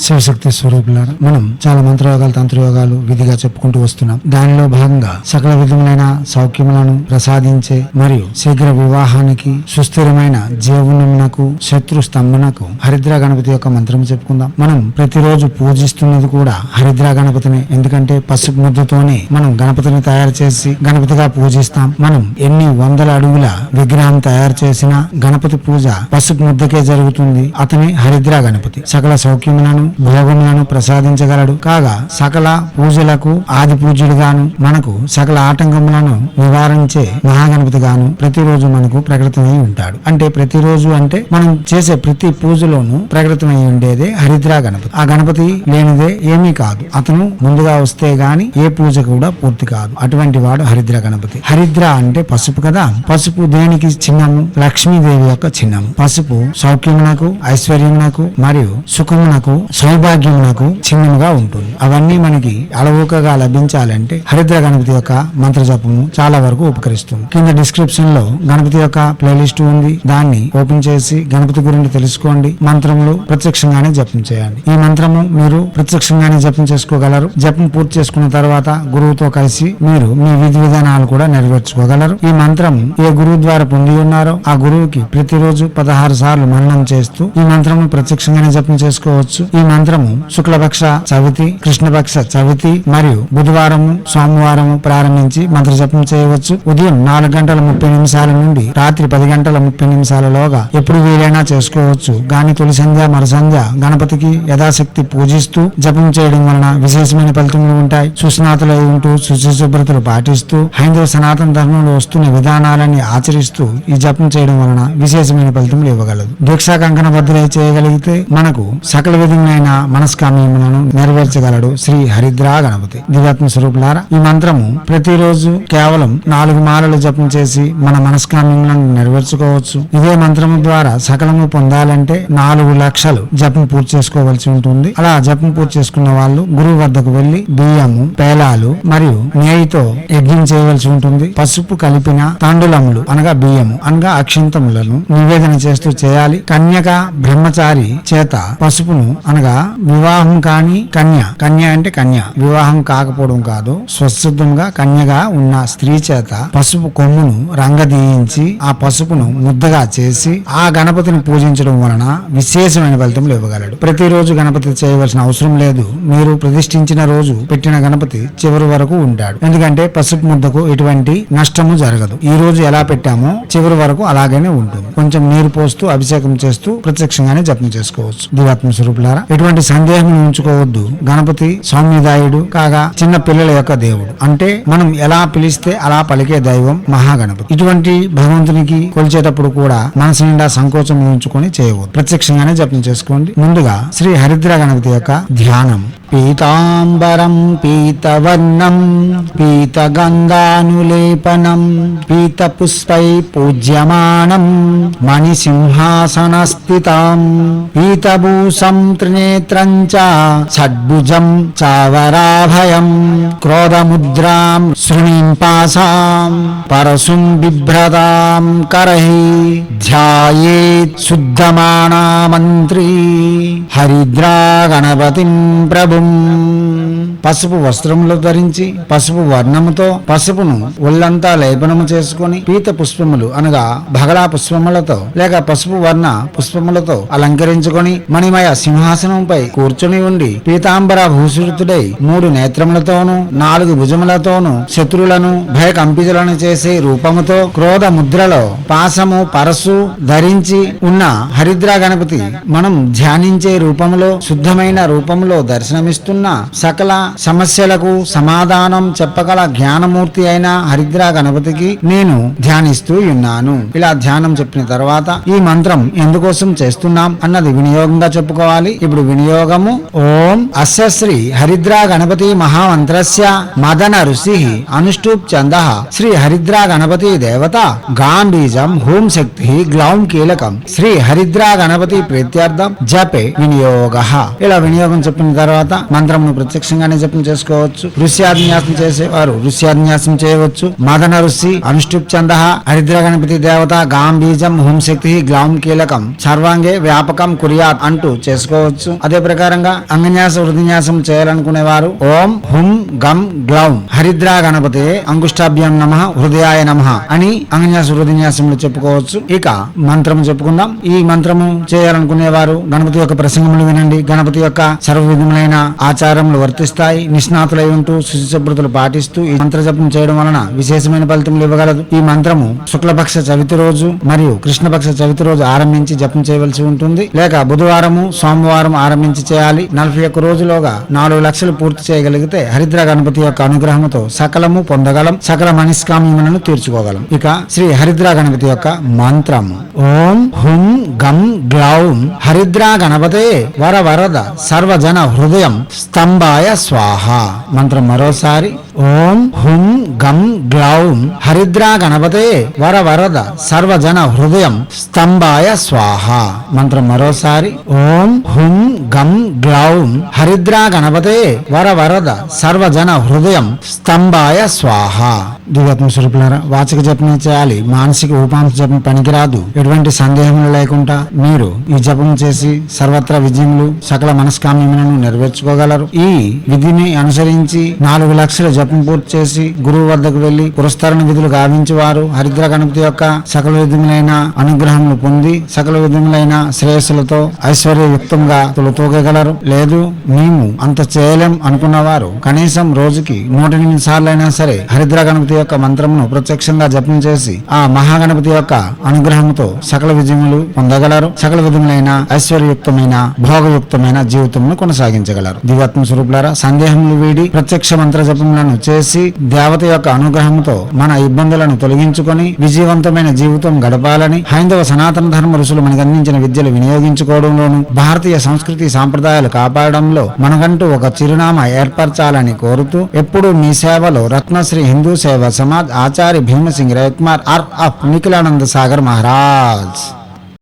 శివశక్తి స్వరూపులారా మనం చాలా మంత్రయోగాలు తంత్రయోగాలు విధిగా చెప్పుకుంటూ వస్తున్నాం. దానిలో భాగంగా సకల విధములైన సౌఖ్యములను ప్రసాదించే మరియు శీఘ్ర వివాహానికి సుస్థిరమైన జీవనమునకు శత్రు స్తంభనకు హరిద్ర గణపతి యొక్క మంత్రం చెప్పుకుందాం. మనం ప్రతిరోజు పూజిస్తున్నది కూడా హరిద్ర గణపతిని. ఎందుకంటే పసుపు ముద్దతోనే మనం గణపతిని తయారు చేసి గణపతిగా పూజిస్తాం. మనం ఎన్ని వందల అడుగుల విగ్రహం తయారు చేసినా గణపతి పూజ పసుపు ముద్దకే జరుగుతుంది. అతని హరిద్ర గణపతి. సకల సౌఖ్యములను భోగములను ప్రసాదించగలడు. కాగా సకల పూజలకు ఆది పూజ్యుడుగాను మనకు సకల ఆటంకములను నివారించే మహాగణపతి గాను ప్రతిరోజు మనకు ప్రకటితమై ఉంటాడు. అంటే ప్రతిరోజు అంటే మనం చేసే ప్రతి పూజలోనూ ప్రకటితమై ఉండేదే హరిద్ర గణపతి. ఆ గణపతి లేనిదే ఏమీ కాదు. అతను ముందుగా వస్తే గాని ఏ పూజ కూడా పూర్తి కాదు. అటువంటి వాడు హరిద్ర గణపతి. హరిద్ర అంటే పసుపు కదా? పసుపు దేనికి చిహ్నము? లక్ష్మీదేవి యొక్క చిహ్నము. పసుపు సౌఖ్యమునకు ఐశ్వర్యమునకు మరియు సుఖమునకు సౌభాగ్యం నాకు చిహ్నంగా ఉంటుంది. అవన్నీ మనకి అలవోకగా లభించాలంటే హరిద్ర గణపతి యొక్క మంత్ర జపము చాలా వరకు ఉపకరిస్తుంది. కింద డిస్క్రిప్షన్లో గణపతి యొక్క ప్లేలిస్ట్ ఉంది. దాన్ని ఓపెన్ చేసి గణపతి గురించి తెలుసుకోండి. మంత్రములు ప్రత్యక్షంగానే జపం చేయండి. ఈ మంత్రము మీరు ప్రత్యక్షంగానే జపం చేసుకోగలరు. జపం పూర్తి చేసుకున్న తర్వాత గురువుతో కలిసి మీరు మీ విధి విధానాలు కూడా నెరవేర్చుకోగలరు. ఈ మంత్రం ఏ గురువు ద్వారా పొంది ఉన్నారో ఆ గురువుకి ప్రతిరోజు పదహారు సార్లు మననం చేస్తూ ఈ మంత్రము ప్రత్యక్షంగానే జపం చేసుకోవచ్చు. ఈ మంత్రము శుక్లపక్ష చవితి కృష్ణపక్ష చవితి మరియు బుధవారము సోమవారము ప్రారంభించి మంత్ర జపం చేయవచ్చు. ఉదయం నాలుగు గంటల ముప్పై నిమిషాల నుండి రాత్రి పది గంటల ముప్పై నిమిషాలలోగా ఎప్పుడు వీలైనా చేసుకోవచ్చు. గాని తొలి సంధ్య మరుసంధ్య గణపతికి యథాశక్తి పూజిస్తూ జపం చేయడం వలన విశేషమైన ఫలితములు ఉంటాయి. సుస్నాతులై ఉంటూ శుచిశుభ్రతలు పాటిస్తూ హైందవ సనాతన ధర్మంలో వస్తున్న విధానాలని ఆచరిస్తూ ఈ జపం చేయడం వలన విశేషమైన ఫలితములు ఇవ్వగలదు. దీక్షా కంకణ బద్దులై చేయగలిగితే మనకు సకల ఆయన మనస్కామ్యములను నెరవేర్చగలడు శ్రీ హరిద్రా గణపతి. దివాత్మ స్వరూపులారా ఈ మంత్రము ప్రతిరోజు కేవలం నాలుగు మాలలు జపం చేసి మన మనస్కామ్యములను నెరవేర్చుకోవచ్చు. ఇదే మంత్రము ద్వారా సకలము పొందాలంటే నాలుగు లక్షలు జపం పూర్తి చేసుకోవాల్సి ఉంటుంది. అలా జపం పూర్తి చేసుకున్న వాళ్ళు గురువు వద్దకు వెళ్ళి బియ్యము పేలాలు మరియు నేయితో యజ్ఞం చేయవలసి ఉంటుంది. పసుపు కలిపిన తాండులములు అనగా బియ్యము అనగా అక్షింతములను నివేదన చేస్తూ చేయాలి. కన్యక బ్రహ్మచారి చేత పసుపును అనగా వివాహం కాని కన్య. కన్య అంటే కన్య. వివాహం కాకపోవడం కాదు. స్వశుద్ధంగా కన్యగా ఉన్న స్త్రీ చేత పసుపు కొమ్మును రంగదీయించి ఆ పసుపును ముద్దగా చేసి ఆ గణపతిని పూజించడం వలన విశేషమైన ఫలితములు ఇవ్వగలడు. ప్రతిరోజు గణపతి చేయవలసిన అవసరం లేదు. మీరు ప్రతిష్ఠించిన రోజు పెట్టిన గణపతి చివరి వరకు ఉంటాడు. ఎందుకంటే పసుపు ముద్దకు ఎటువంటి నష్టము జరగదు. ఈ రోజు ఎలా పెట్టామో చివరి వరకు అలాగనే ఉంటుంది. కొంచెం నీరు పోస్తూ అభిషేకం చేస్తూ ప్రత్యక్షంగానే జపం చేసుకోవచ్చు. దివాత్మ స్వరూపులారా ఎటువంటి సందేహం ఉంచుకోవద్దు. గణపతి సౌమ్యదాయుడు కాగా చిన్న పిల్లల యొక్క దేవుడు. అంటే మనం ఎలా పిలిస్తే అలా పలికే దైవం మహాగణపతి. ఇటువంటి భగవంతునికి కొలిచేటప్పుడు కూడా మనసు నిండా సంకోచం ఉంచుకొని చేయవద్దు. ప్రత్యక్షంగానే జపం చేసుకోండి. ముందుగా శ్రీ హరిద్ర గణపతి యొక్క ధ్యానం. పీతాంబరం పీతవర్ణం పీతగంధానులేపనం పీతపుష్పై పూజ్యమానం మణిసింహాసనస్థితాం పీతభూషం త్రినేత్రం షడ్భుజం చావరాభయం క్రోధముద్రాం శృణీం పాసాం పరశుం బిభ్రదాం కరహి ధ్యాయేత్ శుద్ధమానా మంత్రీ. హరిద్రా గణపతిం ప్రభుం. పసుపు వస్త్రములు ధరించి పసుపు వర్ణముతో పసుపును ఒళ్ళంతా లేపనము చేసుకొని పీత పుష్పములు అనగా భగలా పుష్పములతో లేక పసుపు వర్ణ పుష్పములతో అలంకరించుకొని మణిమయ సింహాసనంపై కూర్చుని ఉండి పీతాంబర భూషితుడై మూడు నేత్రములతోనూ నాలుగు భుజములతోనూ శత్రులను భయకంపితులను చేసే రూపముతో క్రోధ ముద్రలో పాసము పరసు ధరించి ఉన్న హరిద్ర గణపతి మనం ధ్యానించే రూపములో శుద్ధమైన రూపంలో దర్శనమిస్తున్న సకల సమస్యలకు సమాధానం చెప్పగల జ్ఞానమూర్తి అయిన హరిద్ర గణపతికి నేను ధ్యానిస్తూ ఉన్నాను. ఇలా ధ్యానం చెప్పిన తర్వాత ఈ మంత్రం ఎందుకోసం చేస్తున్నాం అన్నది వినియోగంగా చెప్పుకోవాలి. ఇప్పుడు వినియోగము. ఓం అస్య శ్రీ హరిద్రా గణపతి మహామంత్రస్య మదన ఋషి అనుష్ఠూప్ చంద శ్రీ హరిద్రా గణపతి దేవత గాంధీజం హోం శక్తి గ్లౌం కీలకం శ్రీ హరిద్రా గణపతి ప్రీత్యార్థం జపే వినియోగ. ఇలా వినియోగం చెప్పిన తర్వాత మంత్రమును ప్రత్యక్షంగానే జపం చేసుకోవచ్చు ఋష్యాన్యాసం చేసేవారు. ఋష్యాన్యాసం చేయవచ్చు. మదన ఋషి అనుష్ఠుప్ చంద హరిద్ర గణపతి దేవత గాం బీజం హోం శక్తి గ్లౌం కీలకం సర్వాంగే వ్యాపకం కురియాత్ అంటూ చేసుకోవచ్చు. అదే ప్రకారంగా అంగన్యాస హృదన్యాసం చేయాలనుకునే వారు ఓం హుం గం గ్లౌం హరిద్ర గణపతి అంగుష్టాభ్యం నమ హృదయాయ నమ అని అంగన్యాస హృదన్యాసంలో చెప్పుకోవచ్చు. ఇక మంత్రం చెప్పుకుందాం. ఈ మంత్రము చేయాలనుకునే వారు గణపతి యొక్క ప్రసంగములు వినండి. గణపతి యొక్క సర్వ విధములైన ఆచారములు వర్తిస్తాయి. నిష్ణాతులై ఉంటూ శుచిశుభ్రతలు పాటిస్తూ ఈ మంత్ర జపం చేయడం వలన విశేషమైన ఫలితములు ఇవ్వగలదు. ఈ మంత్రము శుక్లపక్ష చవితి రోజు మరియు కృష్ణపక్ష చవితి రోజు ఆరంభించి జపం చేయవలసి ఉంటుంది. లేక బుధవారము సోమవారం ఆరంభించి చేయాలి. నలభై ఒక్క రోజులోగా నాలుగు లక్షలు పూర్తి చేయగలిగితే హరిద్ర గణపతి యొక్క అనుగ్రహంతో సకలము పొందగలం. సకల మనస్కామ్యములను తీర్చుకోగలం. ఇక శ్రీ హరిద్ర గణపతి యొక్క మంత్రము. ఓం హుం గం గ్లౌం. హరిద్ర గణపతే వర వరద సర్వజన హృదయం. స్తంభాయ స్వాహ. మంత్రం మరోసారి. ఓం హుం గం గ్లౌం హరిద్రా గణపతే వర వరద సర్వజన హృదయం స్తంభాయ స్వాహ. మంత్రం మరోసారి. ఓం హుం గం గ్లౌం హరిద్రా గణపతే వర వరద సర్వజన హృదయం స్తంభాయ స్వాహ. దివ్యాత్మ స్వరూపులారా వాచక జపం చేయాలి. మానసిక ఉపాంశ జపం పనికిరాదు. ఎటువంటి సందేహములు లేకుండా మీరు ఈ జపం చేసి సర్వత్రా విజయములు సకల మనస్కామ్యములను నెరవేర్చుకోగలరు. ఈ విధిని అనుసరించి నాలుగు లక్షల జపం పూర్తి చేసి గురువు వద్దకు వెళ్ళి పురస్కరణ విధులు గావించి వారు హరిద్ర గణపతి యొక్క సకల విధములైన అనుగ్రహములు పొంది సకల విధములైన శ్రేయస్సులతో ఐశ్వర్యయుక్తంగా తొలతూగగలరు. లేదు మేము అంత చేయలేం అనుకున్న వారు కనీసం రోజుకి నూట ఎనిమిది సార్లైనా సరే హరిద్ర గణపతి యొక్క మంత్రమును ప్రత్యక్షంగా జపం చేసి ఆ మహాగణపతి యొక్క అనుగ్రహంతో సకల విజయములు పొందగలరు. సకల విధములైన ఐశ్వర్యయుక్తమైన భోగయుక్తమైన జీవితమును కొనసాగించగలరు. దివాత్మ స్వరూపులారా సందేహములు వీడి ప్రత్యక్ష మంత్ర జపములను చేసి దేవత యొక్క అనుగ్రహంతో మన ఇబ్బందులను తొలగించుకొని విజయవంతమైన జీవితం గడపాలని హైందవ సనాతన ధర్మ ఋషులు మనకు అందించిన విద్యలు వినియోగించుకోవడంలోను భారతీయ సంస్కృతి సాంప్రదాయాలు కాపాడడంలో మనకంటూ ఒక చిరునామా ఏర్పరచాలని కోరుతూ ఎప్పుడూ మీ సేవలో రత్నశ్రీ హిందూ సేవ సమాజ్ ఆచార్య భీమసింగ్ రవికుమార్ ఆర్ ఆఫ్ నిఖిలానంద సాగర్ మహారాజ్.